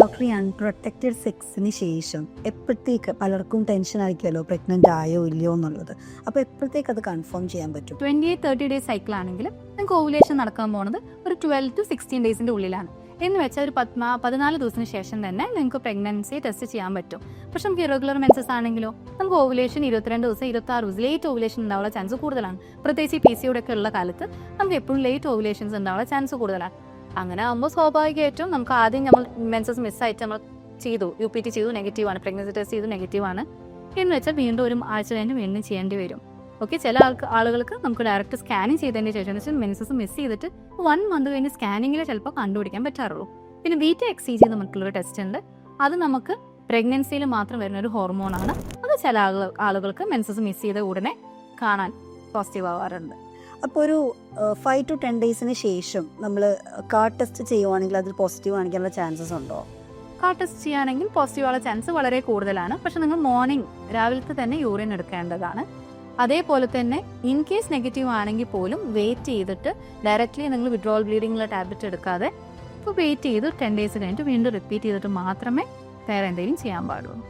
Doctor ഈ unprotected സെക്സിന് ശേഷം എപ്പോഴത്തേക്ക് പലർക്കും ടെൻഷൻ ആയിരിക്കുമല്ലോ? പ്രഗ്നന്റ് ആയോ ഇല്ലയോ എന്നുള്ളത്. അപ്പോൾ എപ്പോഴത്തേക്ക് അത് കൺഫേം ചെയ്യാൻ പറ്റും? Twenty eight thirty days cycle ആണെങ്കിലും നിങ്ങൾക്ക് ഓവുലേഷൻ നടക്കാൻ പോകുന്നത് ഒരു ട്വൽവ് ടു സിക്സ്റ്റീൻ ഡേയ്സിന്റെ ഉള്ളിലാണ്. എന്ന് വെച്ചാൽ ഒരു പത്മ പതിനാല് ദിവസത്തിന് ശേഷം തന്നെ നിങ്ങൾക്ക് പ്രഗ്നൻസി ടെസ്റ്റ് ചെയ്യാൻ പറ്റും. പക്ഷെ നമുക്ക് ഇറഗുലർ മെൻസസ് ആണെങ്കിലോ നമുക്ക് ഓവുലേഷൻ ഇരുപത്തിരണ്ട് ദിവസം ഇരുപത്തി ആറ് ദിവസം ലേറ്റ് ഓവുലേഷൻ ഉണ്ടാവാനുള്ള ചാൻസ് കൂടുതലാണ്. പ്രത്യേകിച്ച് പി സിയുടെ ഒക്കെ ഉള്ള കാലത്ത് നമുക്ക് എപ്പോഴും ലേറ്റ് ഓവുലേഷൻസ് ഉണ്ടാവാനുള്ള ചാൻസ് കൂടുതലാണ്. അങ്ങനെ ആകുമ്പോൾ സ്വാഭാവികമായിട്ടും നമുക്ക് ആദ്യം നമ്മൾ മെൻസസ് മിസ്സായിട്ട് നമ്മൾ ചെയ്തു. യു പി ടി ചെയ്തു നെഗറ്റീവ് ആണ്. പ്രഗ്നൻസി ടെസ്റ്റ് ചെയ്തു നെഗറ്റീവ് ആണ്. എന്ന് വെച്ചാൽ വീണ്ടും ഒരു ആഴ്ച കഴിഞ്ഞ് വീണ്ടും ചെയ്യേണ്ടി വരും. ഓക്കെ ചില ആൾക്ക് ആളുകൾക്ക് നമുക്ക് ഡയറക്റ്റ് സ്കാനിങ് ചെയ്തതിന് ശേഷം എന്ന് വെച്ചാൽ മെൻസസ് മിസ് ചെയ്തിട്ട് വൺ മന്ത് കഴിഞ്ഞ് സ്കാനിങ്ങിൽ ചിലപ്പോൾ കണ്ടുപിടിക്കാൻ പറ്റാറുള്ളൂ. പിന്നെ ബീറ്റ ജി നമുക്കുള്ളൊരു ടെസ്റ്റ് ഉണ്ട്. അത് നമുക്ക് പ്രഗ്നൻസിയിൽ മാത്രം വരുന്ന ഒരു ഹോർമോണാണ് അത് ചില ആളുകൾ ആളുകൾക്ക് മെൻസസ് മിസ് ചെയ്ത ഉടനെ കാണാൻ പോസിറ്റീവ് ആവാറുണ്ട്. അപ്പോൾ ഒരു ഫൈവ് ടു ടെൻ ഡേയ്സിന് ശേഷം നമ്മൾ കാർഡ് ടെസ്റ്റ് ചെയ്യുവാണെങ്കിൽ അതിൽ പോസിറ്റീവ് കാണിക്കാനുള്ള ചാൻസസ് ഉണ്ടോ? കാർഡ് ടെസ്റ്റ് ചെയ്യുകയാണെങ്കിൽ പോസിറ്റീവ് ചാൻസ് വളരെ കൂടുതലാണ്. പക്ഷെ നിങ്ങൾ മോർണിംഗ് രാവിലത്തെ തന്നെ യൂറിൻ എടുക്കേണ്ടതാണ്. അതേപോലെ തന്നെ ഇൻ കേസ് നെഗറ്റീവ് ആണെങ്കിൽ പോലും വെയിറ്റ് ചെയ്തിട്ട് ഡയറക്റ്റ്ലി നിങ്ങൾ വിഡ്രോവൽ ബ്ലീഡിങ്ങുള്ള ടാബ്ലറ്റ് എടുക്കാതെ ഇപ്പോൾ വെയിറ്റ് ചെയ്ത് ടെൻ ഡേയ്സ് കഴിഞ്ഞിട്ട് വീണ്ടും റിപ്പീറ്റ് ചെയ്തിട്ട് മാത്രമേ വേറെ എന്തെങ്കിലും ചെയ്യാൻ പാടുള്ളൂ.